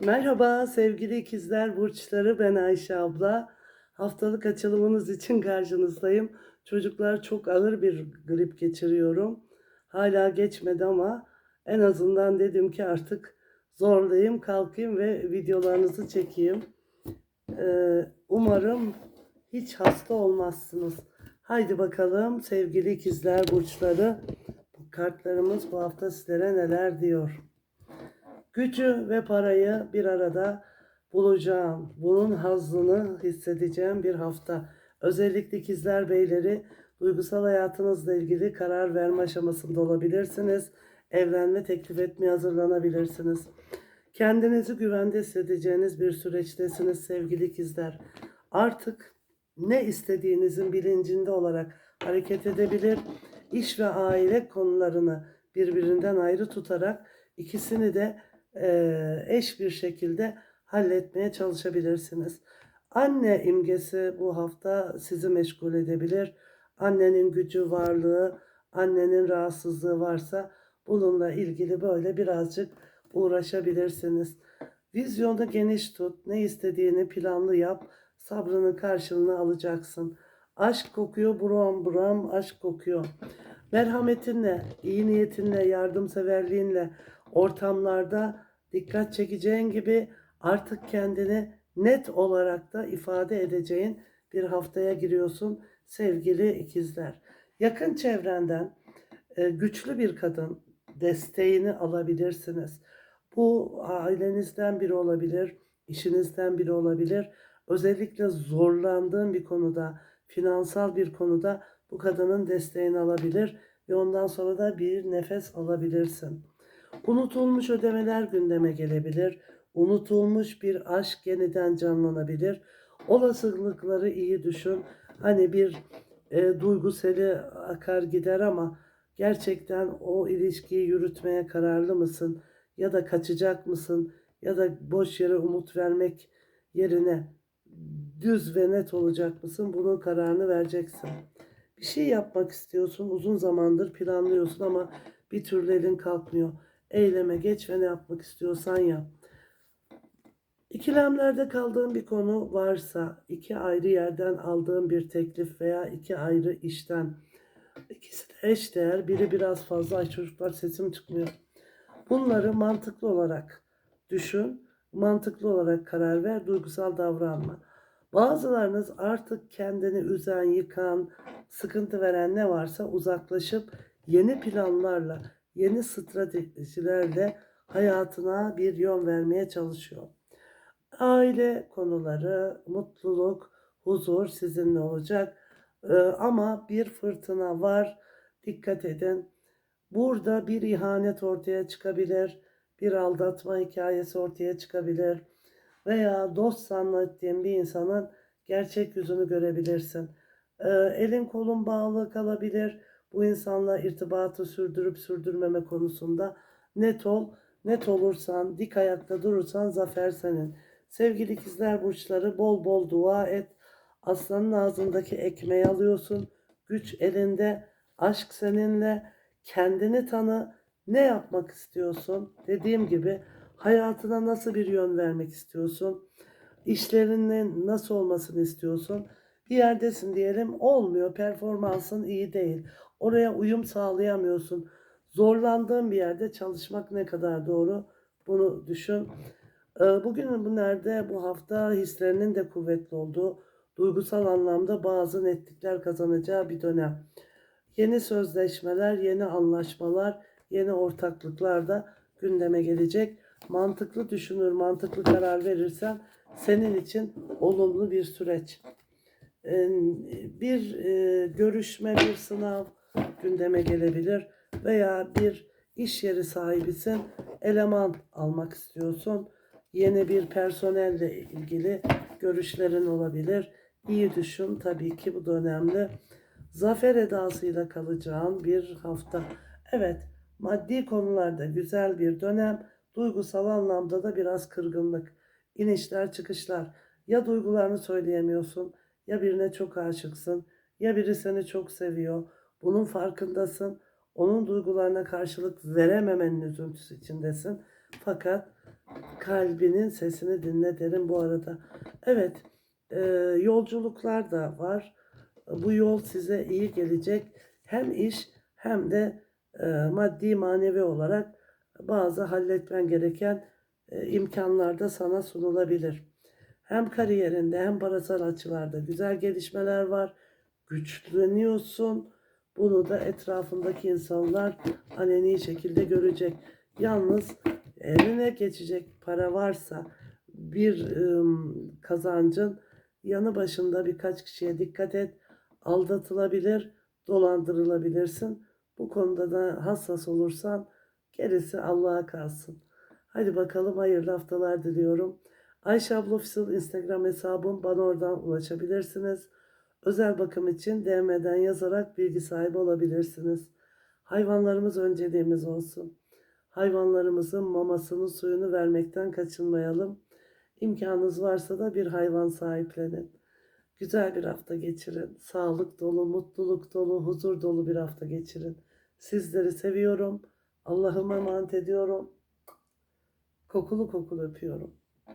Merhaba sevgili ikizler burçları ben Ayşe abla. Haftalık açılımınız için karşınızdayım. Çocuklar çok ağır bir grip geçiriyorum. Hala geçmedi ama en azından dedim ki artık zorlayayım kalkayım ve videolarınızı çekeyim. Ee, umarım hiç hasta olmazsınız. Haydi bakalım sevgili ikizler burçları. Bu kartlarımız bu hafta sizlere neler diyor. Gücü ve parayı bir arada bulacağım. Bunun hazzını hissedeceğim bir hafta. Özellikle ikizler beyleri duygusal hayatınızla ilgili karar verme aşamasında olabilirsiniz. Evlenme teklif etmeye hazırlanabilirsiniz. Kendinizi güvende hissedeceğiniz bir süreçtesiniz sevgili ikizler. Artık ne istediğinizin bilincinde olarak hareket edebilir, iş ve aile konularını birbirinden ayrı tutarak ikisini de eş bir şekilde halletmeye çalışabilirsiniz. Anne imgesi bu hafta sizi meşgul edebilir. Annenin gücü, varlığı, annenin rahatsızlığı varsa bununla ilgili böyle birazcık uğraşabilirsiniz. Vizyonu geniş tut, ne istediğini planlı yap, sabrının karşılığını alacaksın. Aşk kokuyor, buram buram aşk kokuyor. Merhametinle, iyi niyetinle, yardımseverliğinle ortamlarda dikkat çekeceğin gibi artık kendini net olarak da ifade edeceğin bir haftaya giriyorsun sevgili ikizler. Yakın çevrenden e, güçlü bir kadın desteğini alabilirsiniz. Bu ailenizden biri olabilir, işinizden biri olabilir. Özellikle zorlandığın bir konuda, finansal bir konuda bu kadının desteğini alabilir ve ondan sonra da bir nefes alabilirsin. Unutulmuş ödemeler gündeme gelebilir. Unutulmuş bir aşk yeniden canlanabilir. Olasılıkları iyi düşün. Hani bir e, duyguseli akar gider ama gerçekten o ilişkiyi yürütmeye kararlı mısın? Ya da kaçacak mısın? Ya da boş yere umut vermek yerine düz ve net olacak mısın? Bunun kararını vereceksin. Bir şey yapmak istiyorsun, uzun zamandır planlıyorsun ama bir türlü elin kalkmıyor. Eyleme geç ve ne yapmak istiyorsan yap. İkilemlerde kaldığın bir konu varsa, iki ayrı yerden aldığın bir teklif veya iki ayrı işten, ikisi de eşdeğer, biri biraz fazla, ay çocuklar sesim çıkmıyor. Bunları mantıklı olarak düşün, mantıklı olarak karar ver, duygusal davranma. Bazılarınız artık kendini üzen, yıkan, sıkıntı veren ne varsa uzaklaşıp yeni planlarla, yeni stratejilerle hayatına bir yön vermeye çalışıyor. Aile konuları, mutluluk, huzur sizinle olacak. Ee, ama bir fırtına var. Dikkat edin. Burada bir ihanet ortaya çıkabilir. Bir aldatma hikayesi ortaya çıkabilir. Veya dost zannettiğin bir insanın gerçek yüzünü görebilirsin. Ee, elin kolun bağlı kalabilir. Bu insanla irtibatı sürdürüp sürdürmeme konusunda net ol. Net olursan, dik ayakta durursan zafer senin. Sevgili ikizler burçları bol bol dua et. Aslanın ağzındaki ekmeği alıyorsun. Güç elinde, aşk seninle. Kendini tanı. Ne yapmak istiyorsun? Dediğim gibi hayatına nasıl bir yön vermek istiyorsun? İşlerinin nasıl olmasını istiyorsun? Bir yerdesin diyelim olmuyor. Performansın iyi değil. Oraya uyum sağlayamıyorsun. Zorlandığın bir yerde çalışmak ne kadar doğru? Bunu düşün. Ee, Bugün bu nerede bu hafta hislerinin de kuvvetli olduğu, duygusal anlamda bazı netlikler kazanacağı bir dönem. Yeni sözleşmeler, yeni anlaşmalar, yeni ortaklıklar da gündeme gelecek. Mantıklı düşünür, mantıklı karar verirsen senin için olumlu bir süreç. Ee, Bir e, görüşme, bir sınav gündeme gelebilir veya bir iş yeri sahibisin, eleman almak istiyorsun yeni bir personelle ilgili görüşlerin olabilir. İyi düşün tabii ki bu da önemli. Zafer edasıyla kalacağın bir hafta. Evet maddi konularda güzel bir dönem. Duygusal anlamda da biraz kırgınlık. İnişler çıkışlar. Ya duygularını söyleyemiyorsun ya birine çok aşıksın ya biri seni çok seviyor. Bunun farkındasın. Onun duygularına karşılık verememenin üzüntüsü içindesin. Fakat kalbinin sesini dinle derim bu arada. Evet, e, yolculuklar da var. Bu yol size iyi gelecek. Hem iş hem de e, maddi manevi olarak bazı halletmen gereken e, imkanlar da sana sunulabilir. Hem kariyerinde hem parasal açılarda güzel gelişmeler var. Güçleniyorsun. Bunu da etrafındaki insanlar aleni şekilde görecek. Yalnız eline geçecek para varsa bir kazancın yanı başında birkaç kişiye dikkat et. Aldatılabilir, dolandırılabilirsin. Bu konuda da hassas olursan gerisi Allah'a kalsın. Hadi bakalım hayırlı haftalar diliyorum. Ayşe abla Official Instagram hesabım bana oradan ulaşabilirsiniz. Özel bakım için DM'den yazarak bilgi sahibi olabilirsiniz. Hayvanlarımız önceliğimiz olsun. Hayvanlarımızın mamasını suyunu vermekten kaçınmayalım. İmkanınız varsa da bir hayvan sahiplenin. Güzel bir hafta geçirin. Sağlık dolu, mutluluk dolu, huzur dolu bir hafta geçirin. Sizleri seviyorum. Allah'ıma emanet ediyorum. Kokulu kokulu öpüyorum.